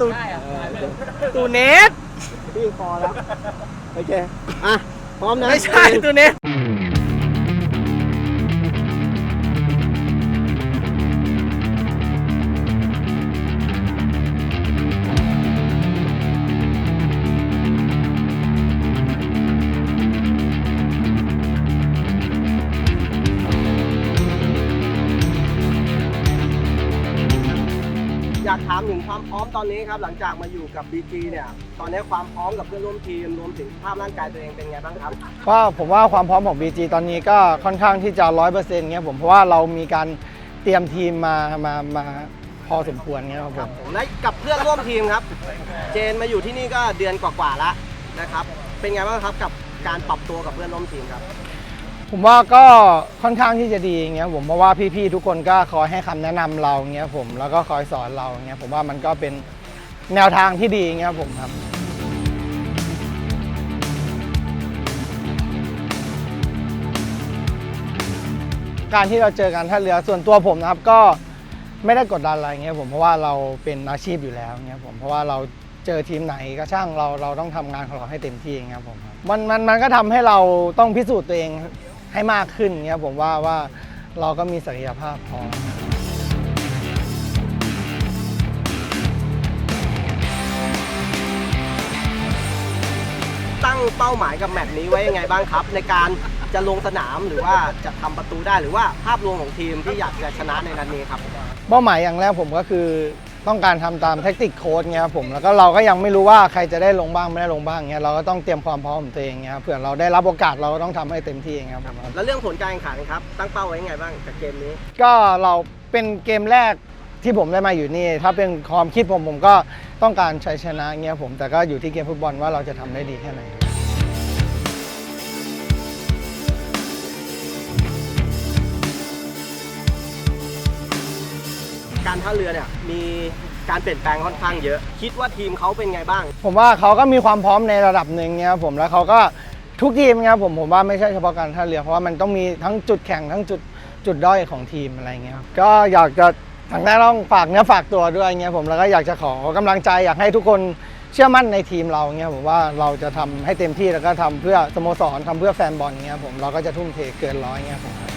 ตูเออเดี๋ยวตูเนสพี่พอแล้ว โอเค อะ พร้อมนะ ไม่ใช่ตูเนส อยากถามถึงความพร้อมตอนนี้ครับ หลังจากมาอยู่กับ BG เนี่ย ตอนนี้ความพร้อมกับเพื่อนร่วมทีมรวมถึงสภาพร่างกายตัวเองเป็นไงบ้างครับก็ผมว่าความพร้อมของ BG ตอนนี้ก็ค่อนข้างที่จะร้อยเปอร์เซ็นต์เงี้ยผมเพราะว่าเรามีการเตรียมทีมมามามาพอสมควรเงี้ยครับผมผมและกับเพื่อนร่วมทีมครับ เจนมาอยู่ที่นี่ก็เดือนกว่าๆแล้วนะครับ เป็นไงบ้างครับกับการปรับตัวกับเพื่อนร่วมทีมครับ ผมว่าก็ค่อนข้างที่จะดีเงี้ยผมเพราะว่าพี่ๆทุกคนก็คอยให้คำแนะนำเราเงี้ยผมแล้วก็คอยสอนเราเงี้ยผมว่ามันก็เป็นแนวทางที่ดีเงี้ยผมครับการที่เราเจอกันท่าเรือส่วนตัวผมนะครับก็ไม่ได้กดดันอะไรเงี้ยผมเพราะว่าเราเป็นอาชีพอยู่แล้วเงี้ยผมเพราะว่าเราเจอทีมไหนก็ช่างเราเราต้องทำงานของเราให้เต็มที่เงี้ยผมมันมันมันก็ทำให้เราต้องพิสูจน์ตัวเอง ให้มากขึ้นเงี้ยผมว่าว่าเราก็มีศักยภาพพอตั้งเป้าหมายกับแมตช์นี้ไว้ยังไงบ้างครับ ในการจะลงสนามหรือว่าจะทำประตูได้หรือว่าภาพรวมของทีมที่อยากจะชนะในนัดนี้ครับ เป้าหมายอย่างแรกผมก็คือ ต้องการทำตามแท็กติกโค้ดเงี้ยครับผมแล้วก็เราก็ยังไม่รู้ว่าใครจะได้ลงบ้างไม่ได้ลงบ้างเงี้ยเราก็ต้องเตรียมความพร้อมของตัวเองเงี้ยครับเผื่อเราได้รับโอกาสเราก็ต้องทำให้เต็มที่เงี้ยครับผมแล้วเรื่องผลการแข่งขันครับตั้งเป้าไว้ยังไงบ้างกับเกมนี้ ก็เราเป็นเกมแรกที่ผมได้มาอยู่นี่ ถ้าเป็นความคิดผมผมก็ต้องการชัยชนะเงี้ยผมแต่ก็อยู่ที่เกมฟุตบอลว่าเราจะทำได้ดีแค่ไหน การท่าเรือเนี่ยมีการเปลี่ยนแปลงค่อนข้างเยอะ คิดว่าทีมเขาเป็นไงบ้าง ผมว่าเขาก็มีความพร้อมในระดับหนึ่งเนี่ยครับผมแล้วเขาก็ทุกทีมเนี่ยครับผมผมว่าไม่ใช่เฉพาะการท่าเรือเพราะว่ามันต้องมีทั้งจุดแข่งทั้งจุดจุดด้อยของทีมอะไรเงี้ยครับก็อยากจะทางแรกต้องฝากเนื้อฝากตัวด้วยเงี้ยผมแล้วก็อยากจะขอกำลังใจอยากให้ทุกคนเชื่อมั่นในทีมเราเงี้ยผมว่าเราจะทำให้เต็มที่แล้วก็ทำเพื่อสโมสรทำเพื่อแฟนบอลเงี้ยผมเราก็จะทุ่มเทเกินร้อยเงี้ยผม